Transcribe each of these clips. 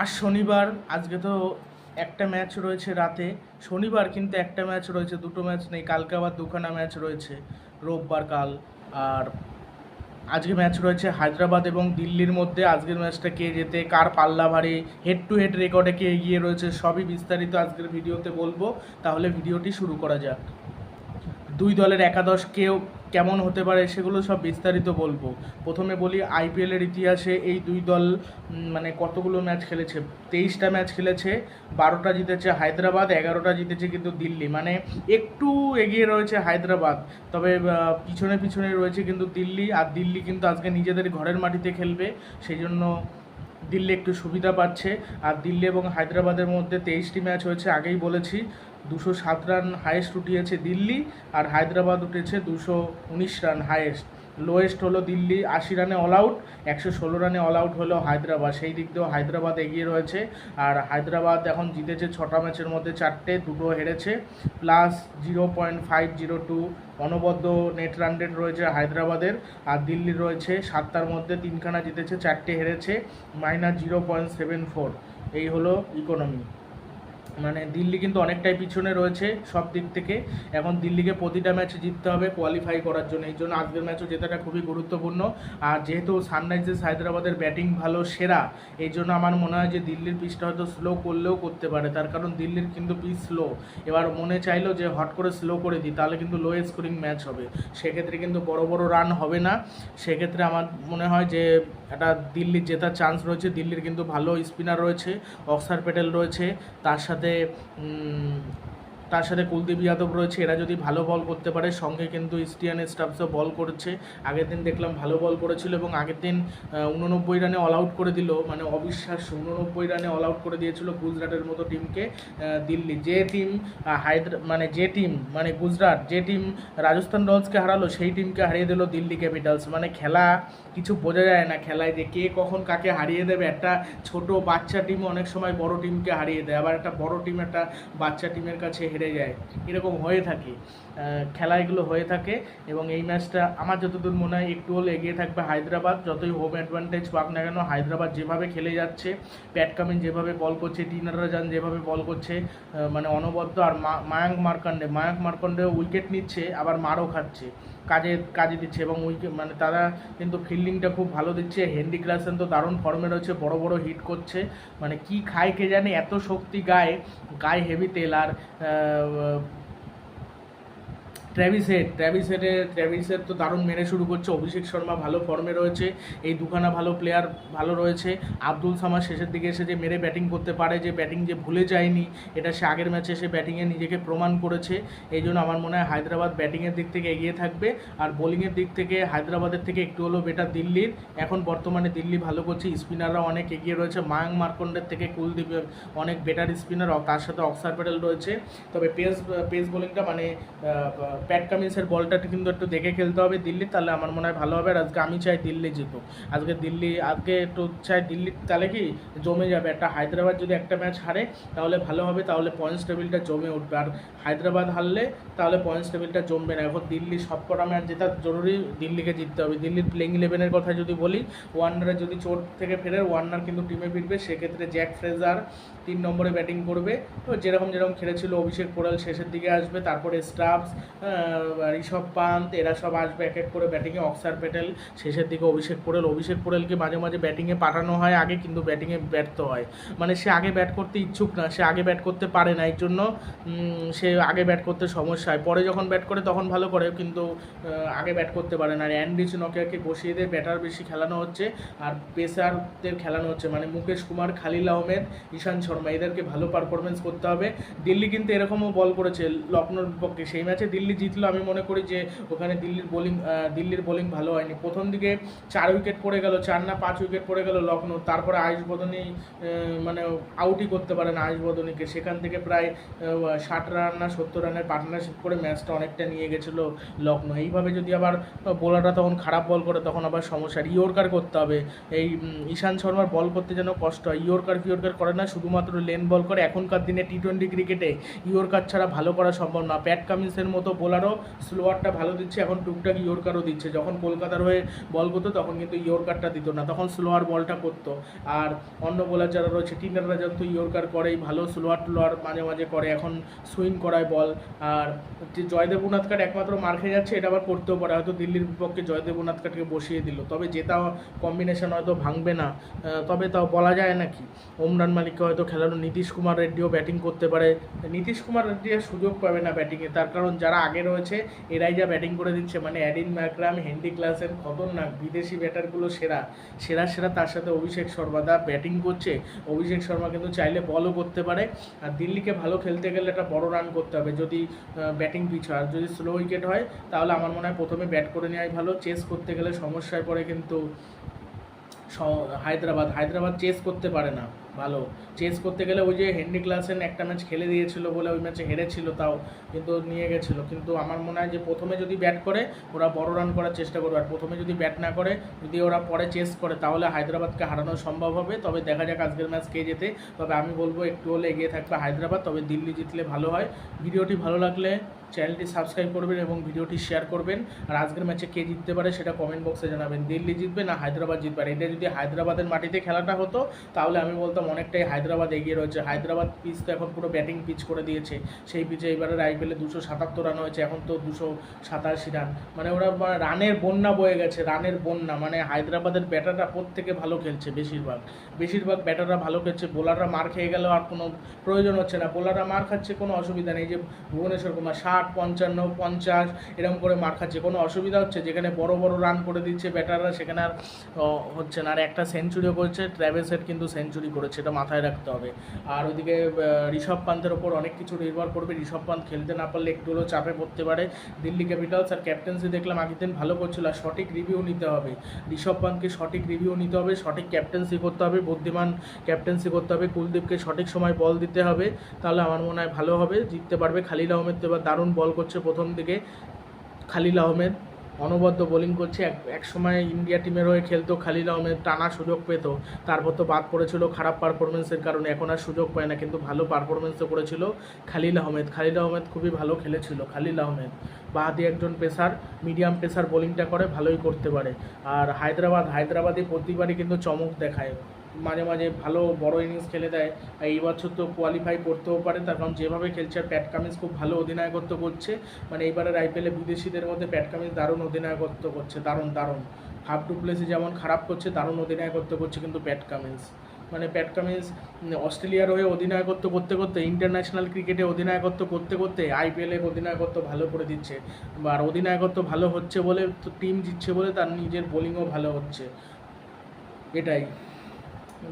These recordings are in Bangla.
আজ শনিবার, আজকে তো একটা ম্যাচ রয়েছে রাতে। শনিবার কিন্তু একটা ম্যাচ রয়েছে, দুটো ম্যাচ নেই। কালকে আবার দুখানা ম্যাচ রয়েছে, রোববার কাল। আর আজকে ম্যাচ রয়েছে হায়দ্রাবাদ এবং দিল্লির মধ্যে। আজকের ম্যাচটা কে যেতে কার পাল্লা ভারী হেড টু হেড রেকর্ডে কে এগিয়ে রয়েছে, সবই বিস্তারিত আজকের ভিডিওতে বলব। তাহলে ভিডিওটি শুরু করা যাক। দুই দলের একাদশ কেউ কেমন হতে পারে সেগুলো সব বিস্তারিত বলব। প্রথমে বলি আইপিএলের ইতিহাসে এই দুই দল মানে কতগুলো ম্যাচ খেলেছে? তেইশটা ম্যাচ খেলেছে, বারোটা জিতেছে হায়দ্রাবাদ, এগারোটা জিতেছে কিন্তু দিল্লি। মানে একটু এগিয়ে রয়েছে হায়দ্রাবাদ, তবে পিছনে পিছনে রয়েছে কিন্তু দিল্লি, আর দিল্লি কিন্তু আজকে নিজেদের ঘরের মাটিতে খেলবে সেই জন্য দিল্লি একটু সুবিধা পাচ্ছে। আর দিল্লি এবং হায়দ্রাবাদের মধ্যে তেইশটি ম্যাচ হয়েছে, আগেই বলেছি। দুশো সাত রান হায়েস্ট উঠিয়েছে দিল্লি আর হায়দ্রাবাদ উঠেছে দুশো উনিশ রান হায়েস্ট লোয়েস্ট হলো দিল্লি, আশি রানে অল আউট একশো ষোলো রানে অল আউট হলো হায়দ্রাবাদ। সেই দিক দিয়েও হায়দ্রাবাদ এগিয়ে রয়েছে আর হায়দ্রাবাদ এখন জিতেছে ছটা ম্যাচের মধ্যে চারটে, দুটো হেরেছে। Plus zero point five zero two অনবদ্য নেট রান রেট রয়েছে হায়দ্রাবাদের আর দিল্লির রয়েছে সাতটার মধ্যে তিনখানা জিতেছে, চারটে হেরেছে minus zero point seven four এই হলো ইকোনমি মানে দিল্লি কিন্তু অনেকটাই পিছনে রয়েছে সব দিক থেকে। এখন দিল্লিকে প্রতিটা ম্যাচ জিততে হবে কোয়ালিফাই করার জন্য। এই জন্য আজকের ম্যাচও জেতাটা খুবই গুরুত্বপূর্ণ। আর যেহেতু সানরাইজার্স হায়দ্রাবাদের ব্যাটিং ভালো, সেরা, এই জন্য আমার মনে হয় যে দিল্লির পিচটা হয়তো স্লো করলেও করতে পারে। তার কারণ দিল্লির কিন্তু পিচ স্লো এবার মনে চাইলো যে হট করে স্লো করে দিই, তাহলে কিন্তু লো স্কোরিং ম্যাচ হবে। সেক্ষেত্রে কিন্তু বড় বড় রান হবে না। সেক্ষেত্রে আমার মনে হয় যে একটা দিল্লির জেতার চান্স রয়েছে। দিল্লির কিন্তু ভালো স্পিনার রয়েছে, অক্সার প্যাটেল রয়েছে। তার সাথে 对嗯 তার সাথে কুলদীপ যাদব রয়েছে, এরা যদি ভালো বল করতে পারে, সঙ্গে কিন্তু ইস্টিয়ান স্টাফসও বল করেছে। আগের দিন দেখলাম ভালো বল করেছিল এবং আগের দিন উননব্বই রানে অল আউট করে দিল। মানে অবিশ্বাস্য, উননব্বই রানে অল আউট করে দিয়েছিল গুজরাটের মতো টিমকে দিল্লি। যে টিম হায়দ্রা মানে যে টিম মানে গুজরাট, যে টিম রাজস্থান রয়্যালসকে হারালো, সেই টিমকে হারিয়ে দিল দিল্লি ক্যাপিটালস। মানে খেলা কিছু বোঝা যায় না খেলায় যে কে কখন কাকে হারিয়ে দেবে। একটা ছোট বাচ্চা টিম অনেক সময় বড় টিমকে হারিয়ে দেয়। আবার একটা বড় টিম একটা বাচ্চা টিমের কাছে হেরে যায়। এরকম হয়ে থাকে। খেলা এগুলো হয়ে থাকে এবং এই ম্যাচটা আমার যতদূর মনে হয় একটু হলে এগিয়ে থাকবে হায়দ্রাবাদ। যতই হোম অ্যাডভান্টেজ পাক না কেন, হায়দ্রাবাদ যেভাবে খেলে যাচ্ছে প্যাট কামিন যেভাবে বল করছে টিনারা যান যেভাবে বল করছে মানে অনবদ্য আর মায়াঙ্ক মার্কান্ডে মায়াঙ্ক মার্কান্ডে উইকেট নিচ্ছে, আবার মারও খাচ্ছে। কাজে কাজে দিচ্ছে এবং ওই মানে তারা কিন্তু ফিল্ডিংটা খুব ভালো দিচ্ছে। হেনরি ক্লাসেন তো দারুণ ফর্মে রয়েছে, বড় বড় হিট করছে। মানে কি খায় কে জানে, এত শক্তি গায়ে গায়ে হেভি তেল আর আহ, ট্র্যাভিসের ট্র্যাভিসের ট্র্যাভিসের তো দারুণ মেরে শুরু করছে। অভিষেক শর্মা ভালো ফর্মে রয়েছে। এই দুখানা ভালো প্লেয়ার ভালো রয়েছে। আব্দুল সামাদ শেষের দিকে এসে যে মেরে ব্যাটিং করতে পারে যে ব্যাটিং যে ভুলে যায়নি এটা সে আগের ম্যাচে এসে ব্যাটিংয়ে নিজেকে প্রমাণ করেছে। এই জন্য আমার মনে হয় হায়দ্রাবাদ ব্যাটিংয়ের দিক থেকে এগিয়ে থাকবে। আর বোলিংয়ের দিক থেকে হায়দ্রাবাদের থেকে একটু হলেও বেটার দিল্লির। এখন বর্তমানে দিল্লি ভালো করছে। স্পিনাররা অনেক এগিয়ে রয়েছে। মায়াং মার্কন্ডের থেকে কুলদীপ অনেক বেটার স্পিনার তার সাথে অক্সার প্যাটেল রয়েছে। তবে পেস পেস বোলিংটা মানে প্যাট কামিন্সের বলটা কিন্তু একটু দেখে খেলতে হবে দিল্লি, তাহলে আমার মনে হয় ভালো হবে। আর আজকে আমি চাই দিল্লি জিতুক। আজকে দিল্লি, আজকে একটু চাই দিল্লি, তাহলে কি জমে যাবে। একটা হায়দ্রাবাদ যদি একটা ম্যাচ হারে, তাহলে ভালো হবে, তাহলে পয়েন্টস টেবিলটা জমে উঠবে। আর হায়দ্রাবাদ হারলে, তাহলে পয়েন্টস টেবিলটা জমবে না। এখন দিল্লি সবকটা ম্যাচ জেতা জরুরি, দিল্লিকে জিততে হবে। দিল্লির প্লেইং ইলেভেনের কথা যদি বলি ওয়ার্নারে যদি চোট থেকে ফেরে ওয়ার্নার কিন্তু টিমে ফিরবে। সেক্ষেত্রে জ্যাক ফ্রেজার তিন নম্বরে ব্যাটিং করবে। তো যেরকম যেরকম খেলেছিল অভিষেক পোড়াল শেষের দিকে আসবে। তারপরে স্টাফস ঋষভ পান্ত, এরা সব আসবে এক এক করে ব্যাটিংয়ে অক্সার প্যাটেল শেষের দিকে অভিষেক পোড়েল অভিষেক পোড়েলকে মাঝে মাঝে ব্যাটিংয়ে পাঠানো হয় আগে, কিন্তু ব্যাটিংয়ে ব্যর্থ হয়। মানে সে আগে ব্যাট করতে ইচ্ছুক না, সে আগে ব্যাট করতে পারে না। এর জন্য সে আগে ব্যাট করতে সমস্যা হয়। পরে যখন ব্যাট করে, তখন ভালো করে, কিন্তু আগে ব্যাট করতে পারে না। আর অ্যান্ডিচ নকিয়াকে বসিয়ে দিয়ে ব্যাটার বেশি খেলানো হচ্ছে। আর পেসারদের খেলানো হচ্ছে। মানে মুকেশ কুমার, খালিল আহমেদ, ঈশান শর্মা, এদেরকে ভালো পারফরমেন্স করতে হবে। দিল্লি কিন্তু এরকমও বল করেছে, লখনৌর পক্ষে। সেই ম্যাচে দিল্লি জিতলো, আমি মনে করি যে ওখানে দিল্লির বোলিং দিল্লির বোলিং ভালো হয়নি। প্রথম দিকে চার উইকেট পড়ে গেল, চার না পাঁচ উইকেট পড়ে গেল লখনৌ তারপরে আয়ুষ বদনী মানে আউটই করতে পারে না আয়ুষ বদনীকে। সেখান থেকে প্রায় ষাট রান না সত্তর রানের পার্টনারশিপ করে ম্যাচটা অনেকটা নিয়ে গেছিল লখনৌ এইভাবে যদি আবার বোলাররা তখন খারাপ বল করে, তখন আবার সমস্যা। ইয়র্কার করতে হবে। এই ঈশান শর্মার বল করতে যেন কষ্ট হয়। ইয়র্কার ফিয়র্কার করে না, শুধুমাত্র লেন বল করে। এখনকার দিনে টি টোয়েন্টি ক্রিকেটে ইয়র্কার ছাড়া ভালো করা সম্ভব না। প্যাট কামিন্সের মতো বোলার বোলারও স্লোয়ারটা ভালো দিচ্ছে, এখন টুকটাক ইয়র্কারও দিচ্ছে। যখন কলকাতার হয়ে বল করতো, তখন কিন্তু ইয়র্কারটা দিত না। তখন স্লোয়ার বলটা করতো। আর অন্য বোলার যারা রয়েছে টিনাররা যেহেতু ইয়র্কার করেই, ভালো স্লোয়ার টুলোয়ার মাঝে মাঝে করে, এখন সুইং করায় বল আর যে জয়দেব উনাদকাট একমাত্র মার খেয়ে যাচ্ছে, এটা আবার করতেও পারে। হয়তো দিল্লির বিপক্ষে জয়দেব উনাদকাটকে বসিয়ে দিল। তবে জেতা কম্বিনেশন হয়তো ভাঙবে না। তবে তাও বলা যায় নাকি? ওমরান মালিককে হয়তো খেলানো নীতিশ কুমার রেড্ডিও ব্যাটিং করতে পারে। নীতিশ কুমার রেড্ডি সুযোগ পাবে না ব্যাটিংয়ে তার কারণ যারা আগে রয়েছে। এরাই যা ব্যাটিং করে দিচ্ছে। মানে অ্যাডিন ম্যাকরাম হেন্ডি ক্লাসের খতরনাক, বিদেশি ব্যাটারগুলো সেরা। সেরা সেরা তার সাথে অভিষেক শর্মা দা ব্যাটিং করছে। অভিষেক শর্মা কিন্তু চাইলে বলও করতে পারে। আর দিল্লিকে ভালো খেলতে গেলে একটা বড় রান করতে হবে। যদি ব্যাটিং পিচ হয় আর যদি স্লো উইকেট হয়, তাহলে আমার মনে হয় প্রথমে ব্যাট করে নেওয়াই ভালো। চেস করতে গেলে সমস্যায় পড়ে কিন্তু হায়দ্রাবাদ। হায়দ্রাবাদ চেস করতে পারে না। ভালো। চেস করতে গেলে ওই যে হেনরি ক্লাসেন একটা ম্যাচ খেলে দিয়েছিল বলে ওই ম্যাচে হেরেছিল তাও, কিন্তু নিয়ে গেছিল। কিন্তু আমার মনে হয় যে প্রথমে যদি ব্যাট করে, ওরা বড় রান করার চেষ্টা করবে। আর প্রথমে যদি ব্যাট না করে, যদি ওরা পরে চেস করে, তাহলে হায়দ্রাবাদকে হারানো সম্ভব হবে। তবে দেখা যাক আজকের ম্যাচ কে যেতে তবে আমি বলব, একটু হলে এগিয়ে থাকবে হায়দ্রাবাদ। তবে দিল্লি জিতলে ভালো হয়। ভিডিওটি ভালো লাগলে চ্যানেলটি সাবস্ক্রাইব করবেন এবং ভিডিওটি শেয়ার করবেন। আর আজকের ম্যাচে কে জিততে পারে সেটা কমেন্ট বক্সে জানাবেন। দিল্লি জিতবে না হায়দ্রাবাদ জিতবে? আর এটা যদি হায়দ্রাবাদের মাটিতে খেলাটা হতো, তাহলে আমি বলতাম অনেকটাই হায়দ্রাবাদ এগিয়ে রয়েছে। হায়দ্রাবাদ পিচ তো এখন পুরো ব্যাটিং পিচ করে দিয়েছে। সেই পিচে এবারের আইপিএলে দুশো সাতাত্তর রান হয়েছে। এখন তো দুশো সাতাশি রান মানে ওরা রানের বন্যা বয়ে গেছে, রানের বন্যা। মানে হায়দ্রাবাদের ব্যাটাররা প্রত্যেকে ভালো খেলছে বেশিরভাগ। বেশিরভাগ ব্যাটাররা ভালো খেলছে। বোলাররা মার খেয়ে গেলেও আর কোনো প্রয়োজন হচ্ছে না। বোলাররা মার খাচ্ছে, কোনো অসুবিধা নেই। যে ভুবনেশ্বর কুমার, ষাট, পঞ্চান্ন, পঞ্চাশ, এরকম করে মার খাচ্ছে। কোনো অসুবিধা হচ্ছে? যেখানে বড় বড় রান করে দিচ্ছে ব্যাটাররা, সেখানে আর হচ্ছে না। আর একটা সেঞ্চুরিও করেছে। ট্র্যাভেসের কিন্তু সেঞ্চুরি করেছে। এটা মাথায় রাখতে হবে। আর ওইদিকে ঋষভ পান্তের ওপর অনেক কিছু নির্ভর করবে। ঋষভ পান্ত খেলতে না পারলে একটু হলেও চাপে পড়তে পারে। দিল্লি ক্যাপিটালস আর ক্যাপ্টেন্সি দেখলাম আগের দিন ভালো করছিল আর সঠিক রিভিউ নিতে হবে। ঋষভ পান্তকে সঠিক রিভিউ নিতে হবে, সঠিক ক্যাপ্টেন্সি করতে হবে, বুদ্ধিমান ক্যাপ্টেন্সি করতে হবে, কুলদীপকে সঠিক সময় বল দিতে হবে। তাহলে আমার মনে হয় ভালো হবে, জিততে পারবে। খালিল আহমেদ তো এবার দারুণ বল করছে প্রথম দিকে। খালিল আহমেদ অনবদ্য বোলিং করছে। এক এক সময় ইন্ডিয়া টিমের হয়ে খেলতো খালিল আহমেদ, টানা সুযোগ পেত। তারপর তো বাদ পড়েছিল খারাপ পারফরমেন্সের কারণে। এখন আর সুযোগ পায় না, কিন্তু ভালো পারফরমেন্সও করেছিল খালিল আহমেদ। খালিল আহমেদ খুবই ভালো খেলেছিল, খালিল আহমেদ। বাহাদি একজন পেসার মিডিয়াম পেসার বোলিংটা করে, ভালোই করতে পারে। আর হায়দ্রাবাদ, হায়দ্রাবাদে প্রতিবারই কিন্তু চমক দেখায়। মাঝে মাঝে ভালো বড় ইনিংস খেলে দেয়। আর এই বছর তো কোয়ালিফাই করতেও পারে। তার কারণ যেভাবে খেলছে, আর প্যাট কামিন্স খুব ভালো অধিনায়কত্ব করছে। মানে এইবারের আইপিএলে বিদেশিদের মধ্যে প্যাট কামিন্স দারুণ অধিনায়কত্ব করছে। দারুণ দারুণ। হাফ টু প্লেসে যেমন খারাপ করছে, দারুণ অধিনায়কত্ব করছে কিন্তু প্যাট কামিন্স মানে প্যাট কামিন্স অস্ট্রেলিয়ার হয়ে অধিনায়কত্ব করতে করতে ইন্টারন্যাশনাল ক্রিকেটে অধিনায়কত্ব করতে করতে আইপিএলে অধিনায়কত্ব ভালো করে দিচ্ছে। আর অধিনায়কত্ব ভালো হচ্ছে বলে টিম জিতছে বলে তার নিজের বোলিংও ভালো হচ্ছে। এটাই।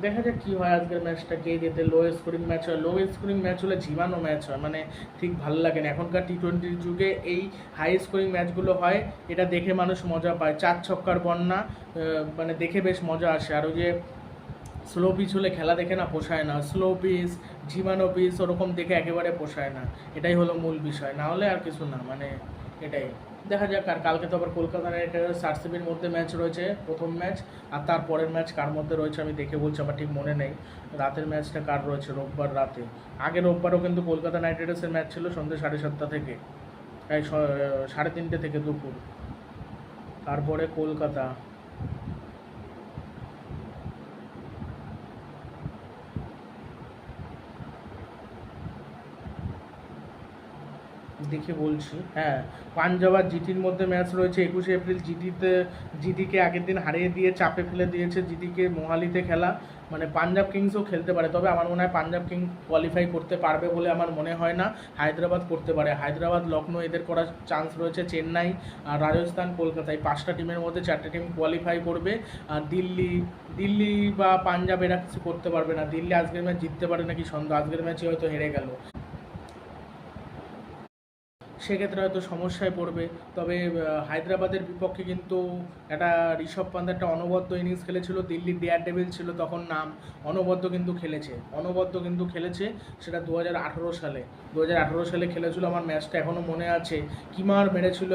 দেখা যাক কী হয় আজকের ম্যাচটা কে যেতে লো স্কোরিং ম্যাচ হয়। লো স্কোরিং ম্যাচ হলে ঝিমানো ম্যাচ হয় মানে ঠিক ভালো লাগে না। এখনকার টি টোয়েন্টির যুগে এই হাই স্কোরিং ম্যাচগুলো হয়, এটা দেখে মানুষ মজা পায়। চার ছক্কার বন্যা মানে দেখে বেশ মজা আসে। আর ওই যে স্লো পিচ হলে খেলা দেখে না, পোষায় না। স্লো পিচ ঝিমানো পিচ ওরকম দেখে একেবারে পোষায় না। এটাই হলো মূল বিষয়। না হলে আর কিছু না মানে এটাই। দেখা যাক আর কালকে তো আবার কলকাতা নাইট রাইডার্স আরসিবির মধ্যে ম্যাচ রয়েছে, প্রথম ম্যাচ আর তারপরের ম্যাচ কার মধ্যে রয়েছে আমি দেখে বলছি, আমার ঠিক মনে নেই। রাতের ম্যাচটা কার রয়েছে? রোববার রাতে। আগে রোববারও কিন্তু কলকাতা নাইট রাইডার্সের ম্যাচ ছিল সন্ধ্যে সাড়ে সাতটা থেকে প্রায় সাড়ে তিনটে থেকে দুপুর। তারপরে কলকাতা। দেখে বলছি হ্যাঁ পাঞ্জাব আর জিটির মধ্যে ম্যাচ রয়েছে একুশে এপ্রিল। জিটিতে, জিটিকে আগের দিন হারিয়ে দিয়ে চাপে ফেলে দিয়েছে জিটিকে মোহালিতে খেলা। মানে পাঞ্জাব কিংসও খেলতে পারে, তবে আমার মনে হয় পাঞ্জাব কিং কোয়ালিফাই করতে পারবে বলে আমার মনে হয় না। হায়দ্রাবাদ করতে পারে। হায়দ্রাবাদ লখনৌ এদের করার চান্স রয়েছে চেন্নাই আর রাজস্থান কলকাতা এই পাঁচটা টিমের মধ্যে চারটে টিম কোয়ালিফাই করবে। আর দিল্লি দিল্লি বা পাঞ্জাব এরা কিছু করতে পারবে না। দিল্লি আজকের ম্যাচ জিততে পারে নাকি সন্দেহ? আজকের ম্যাচে হয়তো হেরে গেল। সেক্ষেত্রে হয়তো সমস্যায় পড়বে। তবে হায়দ্রাবাদের বিপক্ষে কিন্তু একটা ঋষভ পান্ত একটা অনবদ্য ইনিংস খেলেছিল দিল্লি ডেয়ার ডেভিল ছিল তখন নাম। অনবদ্য কিন্তু খেলেছে। অনবদ্য কিন্তু খেলেছে সেটা দু হাজার আঠেরো সালে। দু হাজার আঠেরো সালে খেলেছিল আমার ম্যাচটা এখনও মনে আছে। কিমার মেরেছিল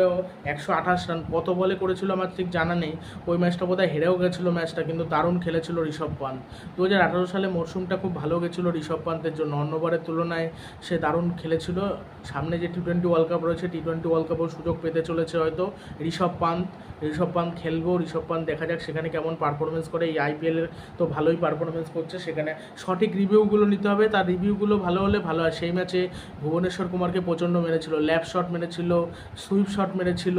একশো আঠাশ রান, কত বলে করেছিল আমার ঠিক জানা নেই। ওই ম্যাচটা বোধহয় হেরেও গেছিল ম্যাচটা, কিন্তু দারুণ খেলেছিল ঋষভ পান্ত। দু হাজার আঠেরো সালে মরশুমটা খুব ভালো গেছিল ঋষভ পান্তের জন্য। অন্যবারের তুলনায় সে দারুণ খেলেছিল। সামনে যে T twenty world cup cup রয়েছে টি টোয়েন্টি ওয়ার্ল্ড কাপও সুযোগ পেতে চলেছে হয়তো। ঋষভ পান্ত ঋষভ পান্ত খেলব, ঋষভ পান্ত দেখা যাক সেখানে কেমন পারফরমেন্স করে। এই আইপিএলের তো ভালোই পারফরমেন্স করছে, সেখানে সঠিক রিভিউগুলো নিতে হবে। তার রিভিউগুলো ভালো হলে ভালো হয় সেই ম্যাচে ভুবনেশ্বর কুমারকে প্রচণ্ড মেরেছিল। ল্যাপ শট মেরেছিল সুইপ শট মেরেছিল।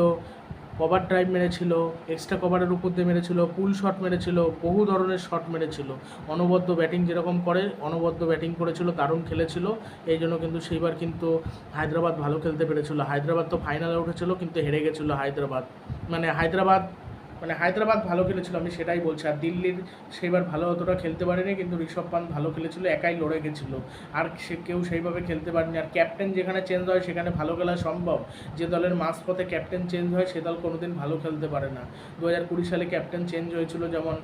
কভার ড্রাইভ মেরেছিল এক্সট্রা কভারের উপর দিয়ে মেরেছিল পুল শট মেরেছিল, বহু ধরনের শট মেরেছিল। অনবদ্য ব্যাটিং যেরকম করে, অনবদ্য ব্যাটিং করেছিল, দারুণ খেলেছিল। এই জন্য কিন্তু সেইবার কিন্তু হায়দ্রাবাদ ভালো খেলতে পেরেছিল। হায়দ্রাবাদ তো ফাইনালে উঠেছিল, কিন্তু হেরে গেছিল হায়দ্রাবাদ। মানে হায়দ্রাবাদ মানে হায়দ্রাবাদ ভালো খেলেছিল, আমি সেটাই বলছি। আর দিল্লির সেইবার ভালো অতটা খেলতে পারেনি, কিন্তু ঋষভ পান্ত ভালো খেলেছিল, একাই লড়ে গেছিল। আর সে কেউ সেইভাবে খেলতে পারেনি। আর ক্যাপ্টেন যেখানে চেঞ্জ হয়, সেখানে ভালো খেলা সম্ভব। যে দলের মাঝপথে ক্যাপ্টেন চেঞ্জ হয়, সে দল কোনোদিন ভালো খেলতে পারে না। দু কুড়ি সালে ক্যাপ্টেন চেঞ্জ হয়েছিল, যেমন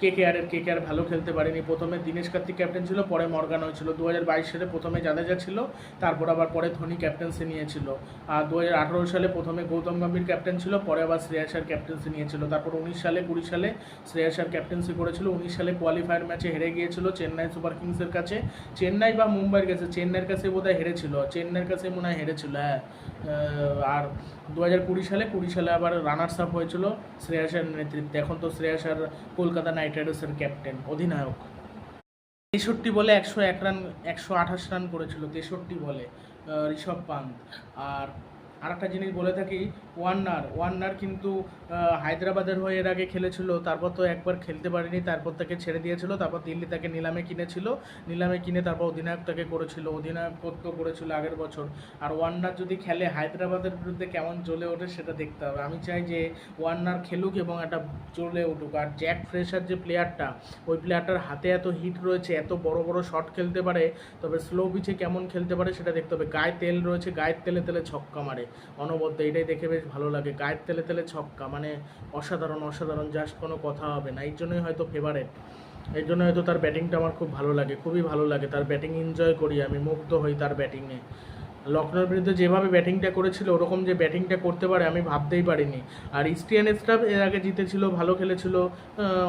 কে কে আর কে কে আর ভালো খেলতে পারেনি। প্রথমে দীনেশ কার্তিক ক্যাপ্টেন ছিল, পরে মর্গান হয়েছিল। দু হাজার বাইশ সালে প্রথমে জাদেজা ছিল, তারপর আবার পরে ধোনি ক্যাপ্টেন্সি নিয়েছিল। আর দু হাজার আঠারো সালে প্রথমে গৌতম গম্ভীর ক্যাপ্টেন ছিল, পরে আবার শ্রেয়াসার ক্যাপ্টেন্সি নিয়েছিল। তারপর উনিশ সালে, কুড়ি সালে শ্রেয়াসার ক্যাপ্টেন্সি করেছিল। উনিশ সালে কোয়ালিফায়ার ম্যাচে হেরে গিয়েছিল চেন্নাই সুপার কিংসের কাছে। চেন্নাই বা মুম্বাইয়ের কাছে, চেন্নাইয়ের কাছে বোধহয় হেরেছিল। চেন্নাইয়ের কাছে মনে হয় হেরেছিল হ্যাঁ। আর দু হাজার কুড়ি সালে কুড়ি সালে আবার রানার্স আপ হয়েছিল শ্রেয়াসার নেতৃত্বে। এখন তো শ্রেয়াসার কলকাতা নাইট রাইডার্সের ক্যাপ্টেন, অধিনায়ক। তেষট্টি বলে একশো এক রান, একশো আঠাশ রান করেছিল, তেষট্টি বলে ঋষভ পান্ত। আর আরেকটা জিনিস বলে থাকি ওয়ার্নার ওয়ার্নার কিন্তু হায়দ্রাবাদের হয়ে এর আগে খেলেছিল, তারপর তো একবার খেলতে পারেনি, তারপর তাকে ছেড়ে দিয়েছিল, তারপর দিল্লি তাকে নিলামে কিনেছিল, নিলামে কিনে তারপর অধিনায়ক তাকে করেছিল, অধিনায়কত্ব করেছিল আগের বছর। আর ওয়ার্নার যদি খেলে, হায়দ্রাবাদের বিরুদ্ধে কেমন জ্বলে ওঠে সেটা দেখতে হবে। আমি চাই যে ওয়ার্নার খেলুক এবং একটা জ্বলে উঠুক। আর জ্যাক ফ্রেশার যে প্লেয়ারটা, ওই প্লেয়ারটার হাতে এত হিট রয়েছে, এত বড় বড় শট খেলতে পারে, তবে স্লো পিচে কেমন খেলতে পারে সেটা দেখতে হবে। গায়ে তেল রয়েছে, গায়ের তেলে তেলে ছক্কা মারে। অনবদ্য এটাই দেখে বেশ ভালো লাগে। গায়ের তেলে তেলে ছক্কা মানে অসাধারণ অসাধারণ জাস্ট কোনো কথা হবে না। এই জন্যই হয়তো ফেভারেট এই জন্য হয়তো তার ব্যাটিংটা আমার খুব ভালো লাগে, খুবই ভালো লাগে। তার ব্যাটিং এনজয় করি আমি, মুগ্ধ হই তার ব্যাটিংয়ে লখনৌর বিরুদ্ধে যেভাবে ব্যাটিংটা করেছিল, ওরকম যে ব্যাটিংটা করতে পারে আমি ভাবতেই পারিনি। আর ইস্টিয়ান স্টাফ এর আগে জিতেছিল, ভালো খেলেছিল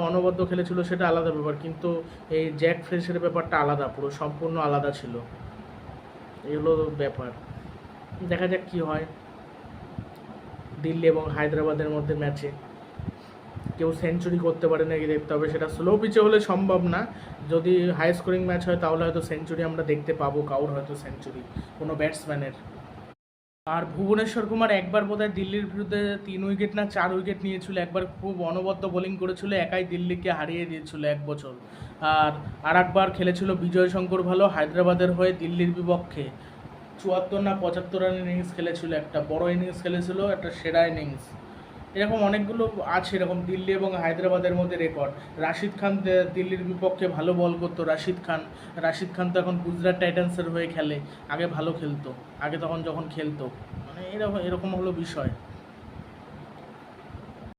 অনবদ্য খেলেছিল, সেটা আলাদা ব্যাপার। কিন্তু এই জ্যাক ফ্রেশের ব্যাপারটা আলাদা, পুরো সম্পূর্ণ আলাদা ছিল। এগুলো ব্যাপার। দেখা যাক কি হয়। দিল্লি এবং হায়দ্রাবাদের মধ্যে ম্যাচে কেউ সেঞ্চুরি করতে পারে নাকি দেখতে হবে, সেটা স্লো পিচে হলে সম্ভব না। যদি হাই স্কোরিং ম্যাচ হয়, তাহলে হয়তো সেঞ্চুরি আমরা দেখতে পাবো, কাউর হয়তো সেঞ্চুরি কোনো ব্যাটসম্যানের আর ভুবনেশ্বর কুমার একবার বোধহয় দিল্লির বিরুদ্ধে তিন উইকেট না চার উইকেট নিয়েছিল, একবার খুব অনবদ্য বোলিং করেছিল, একাই দিল্লিকে হারিয়ে দিয়েছিল এক বছর। আর আর একবার খেলেছিল বিজয় শঙ্কর ভালো, হায়দ্রাবাদের হয়ে দিল্লির বিপক্ষে। চুয়াত্তর না পঁচাত্তর রান ইনিংস খেলেছিল একটা, বড় ইনিংস খেলেছিল একটা সেরা ইনিংস এরকম অনেকগুলো আছে, এরকম দিল্লি এবং হায়দ্রাবাদের মধ্যে রেকর্ড রাশিদ খান দিল্লির বিপক্ষে ভালো বল করতো রাশিদ খান। রাশিদ খান তো এখন গুজরাট টাইটান্সের হয়ে খেলে, আগে ভালো খেলতো, আগে তখন যখন খেলতো। মানে এরকম এরকম হলো বিষয়।